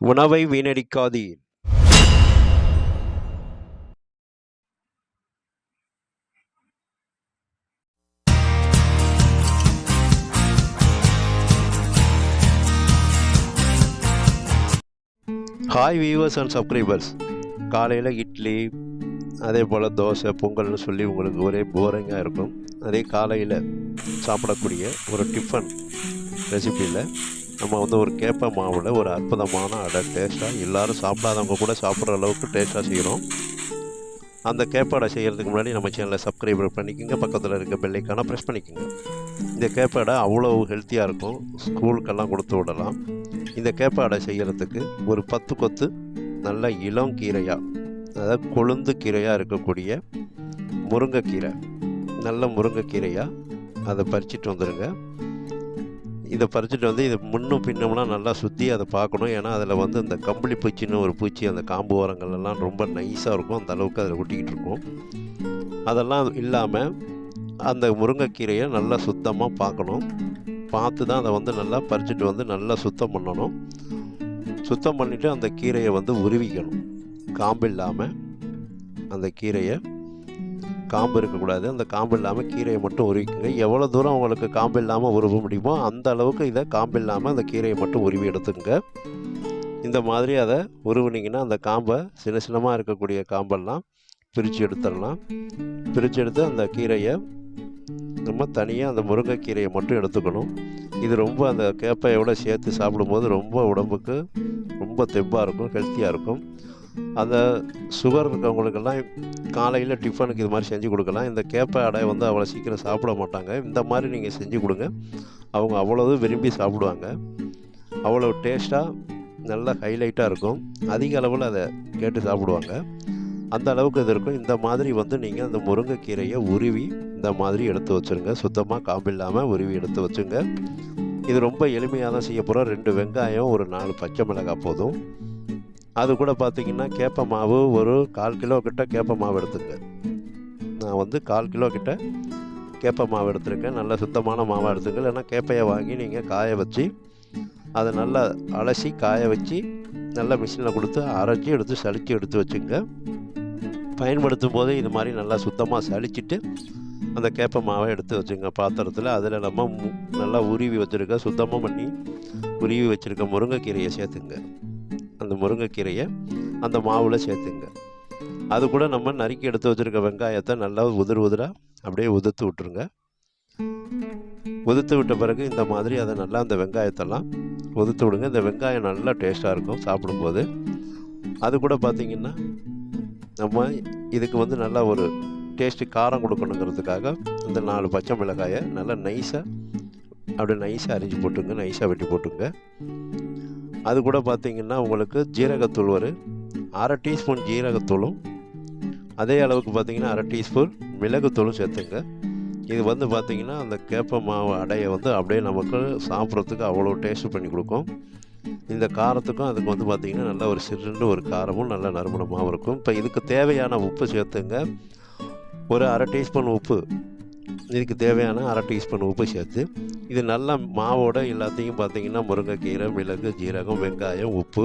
உணவை வீணடிக்காதீர். Hi viewers and subscribers காலையில் இட்லி அதே போல் தோசை பொங்கல்னு சொல்லி உங்களுக்கு ஒரே போரிங்காக இருக்கும். அதே காலையில் சாப்பிடக்கூடிய ஒரு டிஃபன் ரெசிப்பியில் நம்ம வந்து ஒரு கேப்ப மாவில் ஒரு அற்புதமான அடை டேஸ்ட்டாக எல்லோரும் சாப்பிடாதவங்க கூட சாப்பிட்ற அளவுக்கு டேஸ்ட்டாக செய்கிறோம் அந்த கேப்பாடை செய்கிறதுக்கு முன்னாடி நம்ம சேனலை சப்ஸ்கிரைபர் பண்ணிக்கோங்க. பக்கத்தில் இருக்க பெல்லைக்கான ப்ரெஸ் பண்ணிக்கோங்க. இந்த கேப்பாடை அவ்வளோ ஹெல்த்தியாக இருக்கும். ஸ்கூலுக்கெல்லாம் கொடுத்து விடலாம். இந்த கேப்பாடை செய்கிறதுக்கு ஒரு பத்து கொத்து நல்ல இளம் கீரையாக அதாவது கொழுந்து கீரையாக இருக்கக்கூடிய முருங்கைக்கீரை நல்ல முருங்கைக்கீரையாக அதை பறிச்சிட்டு வந்துடுங்க இதை பறிச்சுட்டு வந்து இதை முன்னும் பின்னம்லாம் நல்லா சுற்றி அதை பார்க்கணும். ஏன்னா அதில் வந்து இந்த கம்பளி பூச்சின்னு ஒரு பூச்சி அந்த காம்பு ஓரங்கள்லாம் ரொம்ப நைஸாக இருக்கும். அந்த அளவுக்கு அதில் ஒட்டிக்கிட்டு இருக்கும். அதெல்லாம் இல்லாமல் அந்த முருங்கைக்கீரையை நல்லா சுத்தமாக பார்க்கணும். பார்த்து தான் அதை வந்து நல்லா பறிச்சுட்டு வந்து நல்லா சுத்தம் பண்ணணும். சுத்தம் பண்ணிவிட்டு அந்த கீரையை வந்து உருவிக்கணும். காம்பு இல்லாமல் அந்த கீரையை காம்பு இருக்கக்கூடாது. அந்த காம்பு இல்லாமல் கீரையை மட்டும் உருவிக்குங்க. எவ்வளோ தூரம் உங்களுக்கு காம்பு இல்லாமல் உருவ முடியுமோ அந்த அளவுக்கு இதை காம்பு இல்லாமல் அந்த கீரையை மட்டும் உருவி எடுத்துங்க இந்த மாதிரி அதை உருவினீங்கன்னா அந்த காம்பை சின்ன சின்னமாக இருக்கக்கூடிய காம்பெல்லாம் பிரித்து எடுத்துடலாம். பிரித்து எடுத்து அந்த கீரையை நம்ம தனியாக அந்த முருங்கைக்கீரையை மட்டும் எடுத்துக்கணும். இது ரொம்ப அந்த கேப்பையோட சேர்த்து சாப்பிடும்போது ரொம்ப உடம்புக்கு ரொம்ப தெம்பாக இருக்கும் ஹெல்த்தியாக இருக்கும். அந்த சுகர் இருக்கவங்களுக்கெல்லாம் காலையில் டிஃபனுக்கு இது மாதிரி செஞ்சு கொடுக்கலாம். இந்த கேப்பை அடை வந்து அவ்வளோ சீக்கிரம் சாப்பிட மாட்டாங்க. இந்த மாதிரி நீங்கள் செஞ்சு கொடுங்க. அவங்க அவ்வளோதும் விரும்பி சாப்பிடுவாங்க. அவ்வளோ டேஸ்ட்டாக நல்லா ஹைலைட்டாக இருக்கும். அதிக அளவில் அதை கேட்டு சாப்பிடுவாங்க. அந்த அளவுக்கு இது இருக்கும். இந்த மாதிரி வந்து நீங்கள் அந்த முருங்கைக்கீரையை உருவி இந்த மாதிரி எடுத்து வச்சுருங்க. சுத்தமாக காம்பு இல்லாமல் உருவி எடுத்து வச்சுங்க. இது ரொம்ப எளிமையாக தான் செய்ய போகிறோம் ரெண்டு வெங்காயம் ஒரு நாலு பச்சை மிளகாய் போதும். அது கூட பார்த்திங்கன்னா கேப்ப மாவு ஒரு கால் கிலோ கிட்ட கேப்ப மாவு எடுத்துங்க நான் வந்து கால் கிலோ கிட்ட கேப்ப மாவு எடுத்துருக்கேன். நல்ல சுத்தமான மாவாக எடுத்துங்க இல்லைன்னா கேப்பையை வாங்கி நீங்கள் காய வச்சு அதை நல்லா அலசி காய வச்சு நல்லா மிஷினில் கொடுத்து அரைச்சி எடுத்து சளிச்சு எடுத்து வச்சுங்க. பயன்படுத்தும் போது இது மாதிரி நல்லா சுத்தமாக சளிச்சிட்டு அந்த கேப்ப மாவை எடுத்து வச்சுங்க பாத்திரத்தில். அதில் நம்ம மு நல்லா உருவி வச்சுருக்க சுத்தமாக பண்ணி உருவி வச்சுருக்க முருங்கைக்கீரையை சேர்த்துங்க. அந்த முருங்கைக்கீரையை அந்த மாவில் சேர்த்துங்க. அது கூட நம்ம நறுக்கி எடுத்து வச்சுருக்க வெங்காயத்தை நல்லா உதிர் உதிராக அப்படியே உதுத்து விட்டுருங்க. உதுத்து விட்ட பிறகு இந்த மாதிரி அதை நல்லா அந்த வெங்காயத்தெல்லாம் உதுத்து விடுங்க. இந்த வெங்காயம் நல்லா டேஸ்ட்டாக இருக்கும் சாப்பிடும்போது. அது கூட பார்த்திங்கன்னா நம்ம இதுக்கு வந்து நல்லா ஒரு டேஸ்ட்டு காரம் கொடுக்கணுங்கிறதுக்காக இந்த நாலு பச்சை மிளகாயை நல்லா நைஸாக அப்படியே நைஸாக அரிஞ்சு போட்டுங்க. நைஸாக வெட்டி போட்டுங்க. அது கூட பார்த்திங்கன்னா உங்களுக்கு ஜீரகத்தூள் வரும் அரை டீஸ்பூன் ஜீரகத்தூளும் அதே அளவுக்கு பார்த்திங்கன்னா அரை டீஸ்பூன் மிளகுத்தூளும் சேர்த்துங்க. இது வந்து பார்த்திங்கன்னா அந்த கேப்ப மாவு அடையை வந்து அப்படியே நமக்கு சாப்பிட்றதுக்கு அவ்வளோ டேஸ்ட் பண்ணி கொடுக்கும். இந்த காரத்துக்கும் அதுக்கு வந்து பார்த்திங்கன்னா நல்ல ஒரு சிறுண்டு ஒரு காரமும் நல்ல நறுமணமாகவும் இருக்கும். இப்போ இதுக்கு தேவையான உப்பு சேர்த்துங்க. ஒரு அரை டீஸ்பூன் உப்பு. இதுக்கு தேவையான அரை டீஸ்பூன் உப்பு சேர்த்து இது நல்லா மாவோட எல்லாத்தையும் பார்த்திங்கன்னா முருங்கைக்கீரை மிளகு ஜீரகம் வெங்காயம் உப்பு.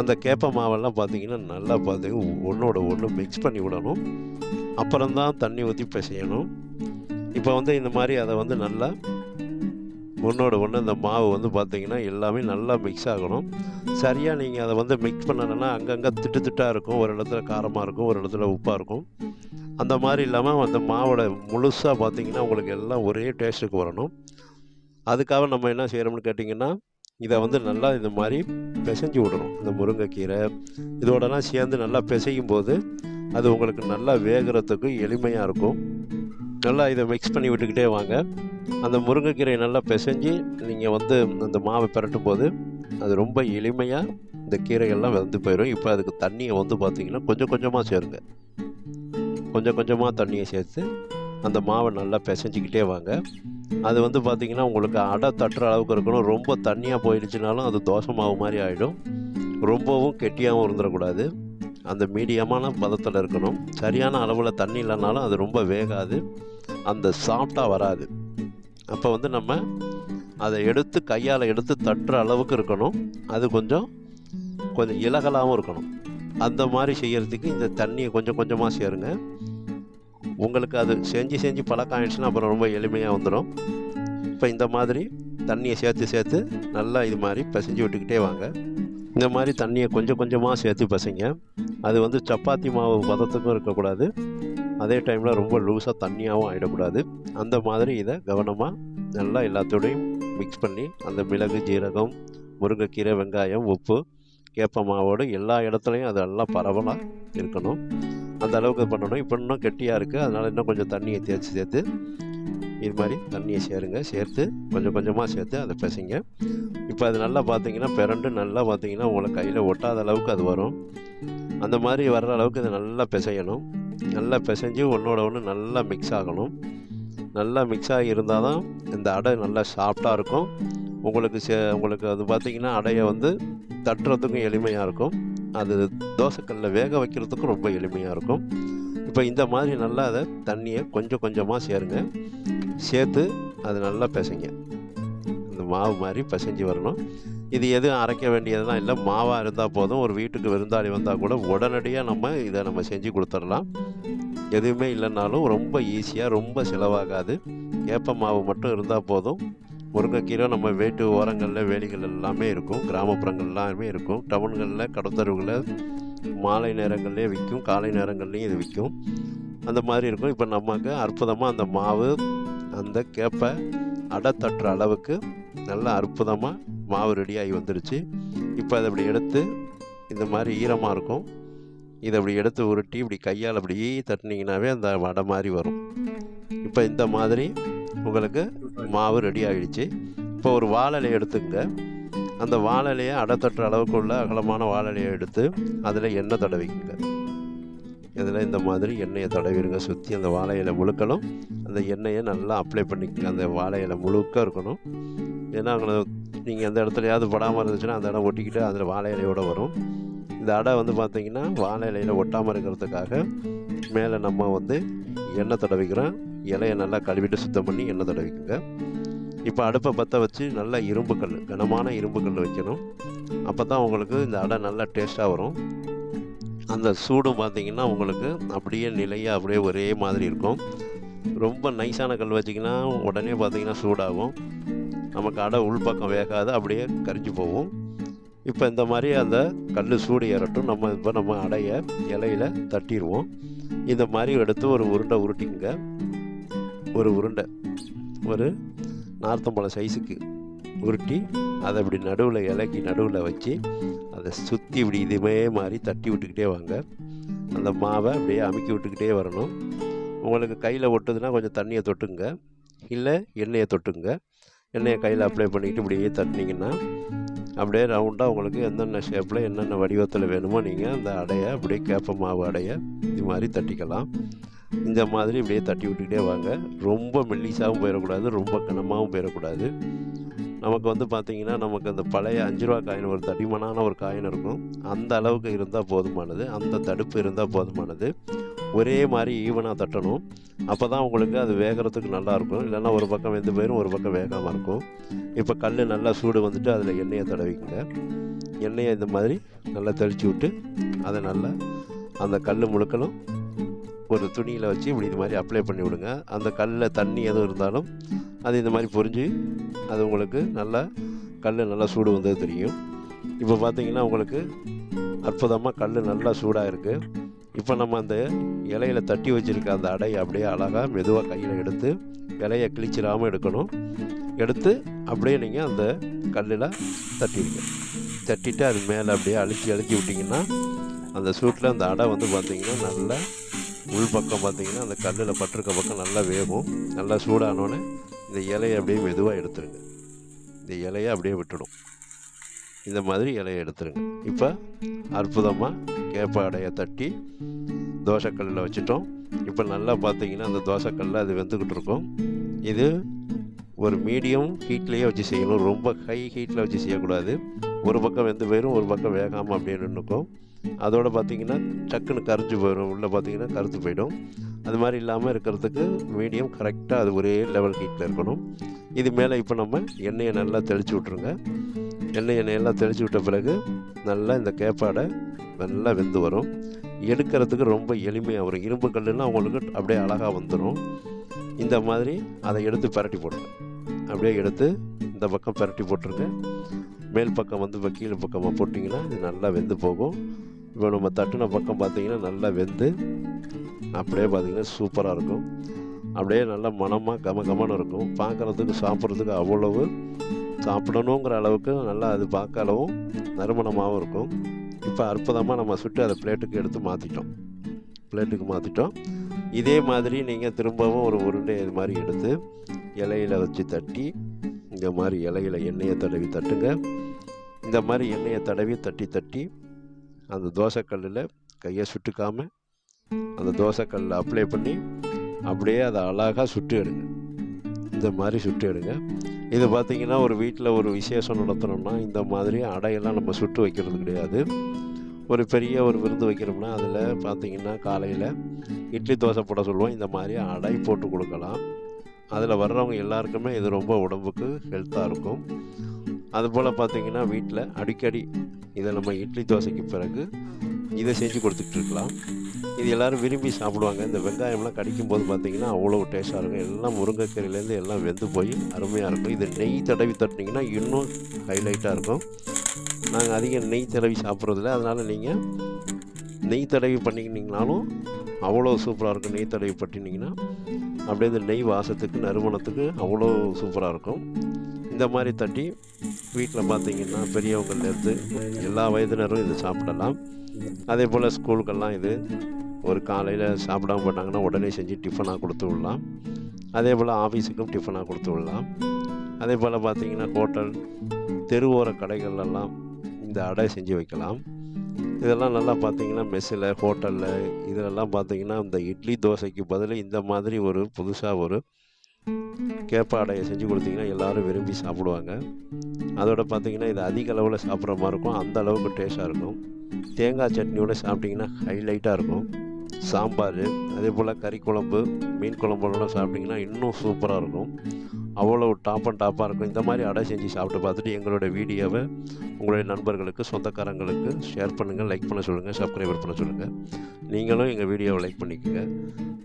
அந்த கேப்ப மாவெல்லாம் பார்த்திங்கன்னா நல்லா பார்த்திங்கன்னா ஒன்றோட ஒன்று மிக்ஸ் பண்ணி விடணும். அப்புறம்தான் தண்ணி ஊற்றி பிசையணும். இப்போ வந்து இந்த மாதிரி அதை வந்து நல்லா ஒன்றோட ஒன்று இந்த மாவு வந்து பார்த்திங்கன்னா எல்லாமே நல்லா மிக்ஸ் ஆகணும். சரியாக நீங்கள் அதை வந்து மிக்ஸ் பண்ணலைன்னா அங்கங்கே திட்டு திட்டாக இருக்கும். ஒரு இடத்துல காரமாக இருக்கும் ஒரு இடத்துல உப்பாக இருக்கும். அந்த மாதிரி இல்லாமல் அந்த மாவோட முழுசாக பார்த்திங்கன்னா உங்களுக்கு எல்லாம் ஒரே டேஸ்ட்டுக்கு வரணும். அதுக்காக நம்ம என்ன செய்கிறோம்னு கேட்டிங்கன்னா இதை வந்து நல்லா இந்த மாதிரி பிசைஞ்சு விடணும். இந்த முருங்கைக்கீரை இதோடலாம் சேர்ந்து நல்லா பிசையும் போது அது உங்களுக்கு நல்லா வேகிறதுக்கு எளிமையாக இருக்கும். நல்லா இதை மிக்ஸ் பண்ணி விட்டுக்கிட்டே வாங்க. அந்த முருங்கைக்கீரையை நல்லா பிசைஞ்சு நீங்கள் வந்து அந்த மாவை பிரட்டும் போது அது ரொம்ப எளிமையாக இந்த கீரைகள்லாம் வெந்து போயிடும் இப்போ அதுக்கு தண்ணியை வந்து பார்த்திங்கன்னா கொஞ்சம் கொஞ்சமாக சேருங்க. கொஞ்சம் கொஞ்சமாக தண்ணியை சேர்த்து அந்த மாவை நல்லா பிசைஞ்சிக்கிட்டே வாங்க. அது வந்து பார்த்திங்கன்னா உங்களுக்கு அடை தட்டுற அளவுக்கு இருக்கணும். ரொம்ப தண்ணியாக போயிடுச்சுனாலும் அது தோசை மாவு மாதிரி ஆகிடும் ரொம்பவும் கெட்டியாகவும் இருந்துடக்கூடாது அந்த மீடியமான பதத்தில் இருக்கணும். சரியான அளவில் தண்ணி இல்லைனாலும் அது ரொம்ப வேகாது. அந்த சாஃப்டாக வராது. அப்போ வந்து நம்ம அதை எடுத்து கையால் எடுத்து தட்டுற அளவுக்கு இருக்கணும். அது கொஞ்சம் கொஞ்சம் இலகலாகவும் இருக்கணும். அந்த மாதிரி செய்யறதுக்கு இந்த தண்ணியை கொஞ்சம் கொஞ்சமாக சேருங்க. உங்களுக்கு அது செஞ்சு செஞ்சு பழக்கம் ஆயிடுச்சுன்னா அப்புறம் ரொம்ப எளிமையாக வந்துடும் இப்போ இந்த மாதிரி தண்ணியை சேர்த்து சேர்த்து நல்லா இது மாதிரி பிசைஞ்சு விட்டுக்கிட்டே வாங்க. இந்த மாதிரி தண்ணியை கொஞ்சம் கொஞ்சமாக சேர்த்து பசைங்க. அது வந்து சப்பாத்தி மாவு பதத்துக்கும் இருக்கக்கூடாது. அதே டைமில் ரொம்ப லூஸாக தண்ணியாகவும் ஆகிடக்கூடாது அந்த மாதிரி இதை கவனமாக நல்லா எல்லாத்தோடையும் மிக்ஸ் பண்ணி அந்த மிளகு ஜீரகம் முருங்கைக்கீரை வெங்காயம் உப்பு கேப்ப மாவோடு எல்லா இடத்துலையும் அது நல்லா பரவலாக இருக்கணும். அந்த அளவுக்கு பண்ணணும். இப்போ இன்னும் கெட்டியாக இருக்குது அதனால் இன்னும் கொஞ்சம் தண்ணியை தேய்ச்சி சேர்த்து இது மாதிரி தண்ணியை சேருங்க. சேர்த்து கொஞ்சம் கொஞ்சமாக சேர்த்து அதை பிசைங்க. இப்போ அது நல்லா பார்த்தீங்கன்னா பிறண்டு நல்லா பார்த்தீங்கன்னா உங்களை கையில் ஒட்டாத அளவுக்கு அது வரும். அந்த மாதிரி வர்ற அளவுக்கு இதை நல்லா பிசையணும். நல்லா பிசைஞ்சு ஒன்றோட ஒன்று நல்லா மிக்ஸ் ஆகணும். நல்லா மிக்ஸ் ஆகி இருந்தால் தான் இந்த அடை நல்லா சாஃப்டாக இருக்கும். உங்களுக்கு சே உங்களுக்கு அது பார்த்திங்கன்னா அடையை வந்து தட்டுறதுக்கும் எளிமையாக இருக்கும். அது தோசைக்கல்ல வேக வைக்கிறதுக்கும் ரொம்ப எளிமையாக இருக்கும். இப்போ இந்த மாதிரி நல்லா அதை தண்ணியை கொஞ்சம் கொஞ்சமாக சேருங்க. சேர்த்து அது நல்லா பிசைங்க. அந்த மாவு மாதிரி பிசைஞ்சு வரணும். இது எதுவும் அரைக்க வேண்டியதெல்லாம் இல்லை. மாவாக இருந்தால் போதும். ஒரு வீட்டுக்கு விருந்தாளி வந்தால் கூட உடனடியாக நம்ம இதை நம்ம செஞ்சு கொடுத்துடலாம். எதுவுமே இல்லைனாலும் ரொம்ப ஈஸியாக ரொம்ப செலவாகாது. ஏப்ப மாவு மட்டும் இருந்தால் போதும். முருங்கைக்கீரை நம்ம வீட்டு ஓரங்களில் வேலிகள் எல்லாமே இருக்கும். கிராமப்புறங்கள் எல்லாமே இருக்கும். டவுன்களில் கடத்தருவுகளில் மாலை நேரங்கள்லேயே விற்கும் காலை நேரங்கள்லேயும் இது விற்கும் அந்த மாதிரி இருக்கும். இப்போ நமக்கு அற்புதமாக அந்த மாவு அந்த கேப்பை அடை தட்டுற அளவுக்கு நல்லா அற்புதமாக மாவு ரெடியாகி வந்துருச்சு. இப்போ அதை அப்படி எடுத்து இந்த மாதிரி ஈரமாக இருக்கும். இதை அப்படி எடுத்து உருட்டி இப்படி கையால் அப்படி தட்டினீங்கனாவே அந்த வடை மாதிரி வரும். இப்போ இந்த மாதிரி உங்களுக்கு மாவு ரெடி ஆகிடுச்சு இப்போ ஒரு வாழலை எடுத்துங்க அந்த வாழலையை அடை தட்டுற அளவுக்கு உள்ள அகலமான வாழலையை எடுத்து அதில் எண்ணெய் தடவிக்குங்க. இதில் இந்த மாதிரி எண்ணெயை தடவிடுங்க சுற்றி அந்த வாழை முழுக்கணும். அந்த எண்ணெயை நல்லா அப்ளை பண்ணிக்கங்க. அந்த வாழை முழுக்க இருக்கணும். ஏன்னா அவங்கள நீங்கள் எந்த இடத்துலையாவது படாமல் இருந்துச்சுன்னா அந்த இடம் ஒட்டிக்கிட்டு அதில் வாழை இலையோடு வரும். இந்த அடை வந்து பார்த்திங்கன்னா வாழை இலையில் ஒட்டாமல் இருக்கிறதுக்காக மேலே நம்ம வந்து எண்ணெய் தடவிக்கிறோம். இலையை நல்லா கழுவிட்டு சுத்தம் பண்ணி எண்ணெய் தடவிக்குங்க. இப்போ அடுப்பை பற்ற வச்சு நல்லா இரும்பு கல் கனமான இரும்பு கல் வைக்கணும். அப்போ தான் உங்களுக்கு இந்த அடை நல்லா டேஸ்ட்டாக வரும். அந்த சூடும் பார்த்திங்கன்னா உங்களுக்கு அப்படியே நிலையாக அப்படியே ஒரே மாதிரி இருக்கும். ரொம்ப நைஸான கல் வச்சிங்கன்னா உடனே பார்த்திங்கன்னா சூடாகும். நமக்கு அடை உள்பக்கம் வேகாது அப்படியே கரிஞ்சு போகும். இப்போ இந்த மாதிரி அந்த கல் சூடு ஏறட்டும். நம்ம இப்போ நம்ம அடைய இலையில தட்டிடுவோம் இந்த மாதிரி எடுத்து ஒரு உருண்டை உருட்டிங்க ஒரு உருண்டை. ஒரு நார்த்தம்பழம் சைஸுக்கு உருட்டி அதை இப்படி நடுவில் இலைக்கு நடுவில் வச்சு அதை சுற்றி இப்படி இதுவே மாதிரி தட்டி விட்டுக்கிட்டே வாங்க. அந்த மாவை அப்படியே அமுக்கி விட்டுக்கிட்டே வரணும். உங்களுக்கு கையில் ஒட்டுதுன்னா கொஞ்சம் தண்ணியை தொட்டுங்க. இல்லை எண்ணெயை தொட்டுங்க. எண்ணெயை கையில் அப்ளை பண்ணிக்கிட்டு இப்படியே தட்டினீங்கன்னா அப்படியே ரவுண்டாக உங்களுக்கு என்னென்ன ஷேப்பில் என்னென்ன வடிவத்தில் வேணுமோ நீங்கள் அந்த அடையை அப்படியே கேப்ப மாவு அடையை இது மாதிரி தட்டிக்கலாம். இந்த மாதிரி இப்படியே தட்டி விட்டுக்கிட்டே வாங்க. ரொம்ப மெல்லிசாகவும் போயிடக்கூடாது ரொம்ப கனமாகவும் போயிடக்கூடாது. நமக்கு வந்து பார்த்திங்கன்னா நமக்கு அந்த பழைய அஞ்சு ரூபா காயின் ஒரு தடிமனான ஒரு காயின் இருக்கும். அந்த அளவுக்கு இருந்தால் போதுமானது. அந்த தடுப்பு இருந்தால் போதுமானது. ஒரே மாதிரி ஈவனாக தட்டணும். அப்போ தான் உங்களுக்கு அது வேகிறதுக்கு நல்லாயிருக்கும் இல்லைன்னா ஒரு பக்கம் வெந்து போயிடும் ஒரு பக்கம் வேகாமல் இருக்கும். இப்போ கல் நல்லா சூடு வந்துட்டு அதில் எண்ணெயை தடவிக்குங்க. எண்ணெயை இந்த மாதிரி நல்லா தெளித்து விட்டு அதை நல்லா அந்த கல் முழுக்கலும் ஒரு துணியில் வச்சு இப்படி இது மாதிரி அப்ளை பண்ணி விடுங்க. அந்த கல்லில் தண்ணி எதுவும் இருந்தாலும் அது இந்த மாதிரி பொறிஞ்சு அது உங்களுக்கு நல்லா கல் நல்லா சூடு வந்தது தெரியும். இப்போ பார்த்தீங்கன்னா உங்களுக்கு அற்புதமாக கல் நல்லா சூடாக இருக்குது இப்போ நம்ம அந்த இலையில தட்டி வச்சுருக்க அந்த அடையை அப்படியே அழகாக மெதுவாக கையில் எடுத்து இலையை கிழிச்சிடாமல் எடுக்கணும். எடுத்து அப்படியே நீங்கள் அந்த கல்லில் தட்டிடுங்க. தட்டிட்டு அது மேலே அப்படியே அழுத்தி அழுத்தி விட்டிங்கன்னா அந்த சூட்டில் அந்த அடை வந்து பார்த்திங்கன்னா நல்லா உள் பக்கம் பார்த்திங்கன்னா அந்த கல்லில் பட்டிருக்க பக்கம் நல்லா வேகும். நல்லா சூடானோடனே இந்த இலையை அப்படியே மெதுவாக எடுத்துருங்க. இந்த இலையை அப்படியே விட்டுடும். இந்த மாதிரி இலையை எடுத்துருங்க. இப்போ அற்புதமாக கேப்பாடையை தட்டி தோசைக்கல்லில் வச்சுட்டோம். இப்போ நல்லா பார்த்தீங்கன்னா அந்த தோசைக்கல்லில் அது வெந்துக்கிட்டு இருக்கும். இது ஒரு மீடியம் ஹீட்லேயே வச்சு செய்யணும். ரொம்ப ஹை ஹீட்டில் வச்சு செய்யக்கூடாது. ஒரு பக்கம் வெந்து போயிடும் ஒரு பக்கம் வேகாமல் அப்படியே நின்றுக்கும் அதோடு பார்த்தீங்கன்னா டக்குன்னு கரைஞ்சி போயிடும் உள்ளே பார்த்தீங்கன்னா கருத்து போயிடும். அது மாதிரி இல்லாமல் இருக்கிறதுக்கு மீடியம் கரெக்டாக அது ஒரே லெவல் ஹீட்டில் இருக்கணும். இது மேலே இப்போ நம்ம எண்ணெயை நல்லா தெளித்து விட்ருங்க எண்ணெய் எண்ணெயெல்லாம் தெளித்து விட்ட பிறகு நல்லா இந்த கேப்பாடை நல்லா வெந்து வரும். எடுக்கிறதுக்கு ரொம்ப எளிமையாக வரும். இரும்பு கல்லுன்னா அவங்களுக்கு அப்படியே அழகாக வந்துடும் இந்த மாதிரி அதை எடுத்து பரட்டி போடுங்க. அப்படியே எடுத்து இந்த பக்கம் பரட்டி போட்டுருங்க. மேல் பக்கம் வந்து இப்போ கீழே பக்கமாக போட்டிங்கன்னா இது நல்லா வெந்து போகும். இப்போ நம்ம தட்டின பக்கம் பார்த்தீங்கன்னா நல்லா வெந்து அப்படியே பார்த்தீங்கன்னா சூப்பராக இருக்கும். அப்படியே நல்லா மனமாக கம கமன்னு இருக்கும். பார்க்குறதுக்கு சாப்பிட்றதுக்கு அவ்வளவு சாப்பிடணுங்கிற அளவுக்கு நல்லா அது பார்க்க அளவும் நறுமணமாகவும் இருக்கும். இப்போ அற்புதமாக நம்ம சுட்டு அதை பிளேட்டுக்கு எடுத்து மாற்றிட்டோம் பிளேட்டுக்கு மாற்றிட்டோம் இதே மாதிரி நீங்கள் திரும்பவும் ஒரு உருண்டை இது மாதிரி எடுத்து இலையில வச்சு தட்டி இந்த மாதிரி இலையில் எண்ணெயை தடவி தட்டுங்க. இந்த மாதிரி எண்ணெயை தடவி தட்டி தட்டி அந்த தோசைக்கல்லில் கையை சுட்டுக்காமல் அந்த தோசைக்கல்லில் அப்ளை பண்ணி அப்படியே அதை அழகாக சுட்டு எடுங்க. இந்த மாதிரி சுட்டு எடுங்க. இது பார்த்திங்கன்னா ஒரு வீட்டில் ஒரு விசேஷம் நடத்துகிறோம்னா இந்த மாதிரி அடையெல்லாம் நம்ம சுட்டு வைக்கிறது கிடையாது. ஒரு பெரிய ஒரு விருந்து வைக்கிறோம்னா அதில் பார்த்திங்கன்னா காலையில் இட்லி தோசை போட சொல்லுவோம். இந்த மாதிரி அடை போட்டு கொடுக்கலாம். அதில் வர்றவங்க எல்லாருக்குமே இது ரொம்ப உடம்புக்கு ஹெல்த்தாக இருக்கும். அதுபோல் பார்த்திங்கன்னா வீட்டில் அடிக்கடி இதை நம்ம இட்லி தோசைக்கு பிறகு இதை செஞ்சு கொடுத்துட்ருக்கலாம் இது எல்லோரும் விரும்பி சாப்பிடுவாங்க. இந்த வெங்காயம்லாம் கடிக்கும் போது பார்த்திங்கன்னா அவ்வளோ டேஸ்ட்டாக இருக்கும். எல்லாம் முருங்கைக்கீரையிலேருந்து எல்லாம் வெந்து போய் அருமையாக இருக்கும். இது நெய் தடவி தட்டினீங்கன்னா இன்னும் ஹைலைட்டாக இருக்கும். நாங்கள் அதிகம் நெய் தடவி சாப்பிட்றதில்ல. அதனால் நீங்கள் நெய் தடவி பண்ணிக்கினீங்கனாலும் அவ்வளோ சூப்பராக இருக்கும். நெய் தடவி பட்டினீங்கன்னா அப்படியே இந்த நெய் வாசத்துக்கு நறுமணத்துக்கு அவ்வளோ சூப்பராக இருக்கும். இந்த மாதிரி தட்டி வீட்டில் பார்த்தீங்கன்னா பெரியவங்கள்லேருந்து எல்லா வயதினரும் இதை சாப்பிடலாம். அதே போல் ஸ்கூலுக்கெல்லாம் இது ஒரு காலையில் சாப்பிடாம போட்டாங்கன்னா உடனே செஞ்சு டிஃபனாக கொடுத்து விடலாம். அதே போல் ஆஃபீஸுக்கும் டிஃபனாக கொடுத்து விடலாம். அதே போல் பார்த்திங்கன்னா ஹோட்டல் தெருவோர கடைகள்லாம் இந்த அடை செஞ்சு வைக்கலாம். இதெல்லாம் நல்லா பார்த்தீங்கன்னா மெஸ்ஸில் ஹோட்டலில் இதிலெல்லாம் பார்த்தீங்கன்னா இந்த இட்லி தோசைக்கு பதில் இந்த மாதிரி ஒரு புதுசாக ஒரு கேப்ப அடையை செஞ்சு கொடுத்தீங்கன்னா எல்லோரும் விரும்பி சாப்பிடுவாங்க. அதோட பார்த்திங்கன்னா இது அதிக அளவில் சாப்பிட்ற மாதிரி இருக்கும். அந்த அளவுக்கு டேஸ்ட்டாக இருக்கும். தேங்காய் சட்னியோட சாப்பிட்டிங்கன்னா ஹைலைட்டாக இருக்கும். சாம்பார் அதே போல் கறி குழம்பு மீன் குழம்போட சாப்பிட்டிங்கன்னா இன்னும் சூப்பராக இருக்கும். அவ்வளோ டாப் அண்ட் டாப்பாக இருக்கும். இந்த மாதிரி அடை செஞ்சு சாப்பிட்டு பார்த்துட்டு எங்களோட வீடியோவை உங்களுடைய நண்பர்களுக்கு சொந்தக்காரங்களுக்கு ஷேர் பண்ணுங்கள் லைக் பண்ண சொல்லுங்கள் சப்ஸ்கிரைபர் பண்ண சொல்லுங்கள் நீங்களும் எங்கள் வீடியோவை லைக் பண்ணிக்கோங்க.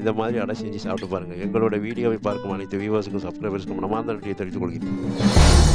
இந்த மாதிரி அடை செஞ்சு சாப்பிட்டு பாருங்கள் எங்களோட வீடியோவை பார்க்கும் அனைத்து வியூவர்ஸுக்கும் சப்ஸ்கிரைபர்ஸுக்கும் மனமார்ந்த நன்றியை தெரிவித்துக் கொள்கிறேன்.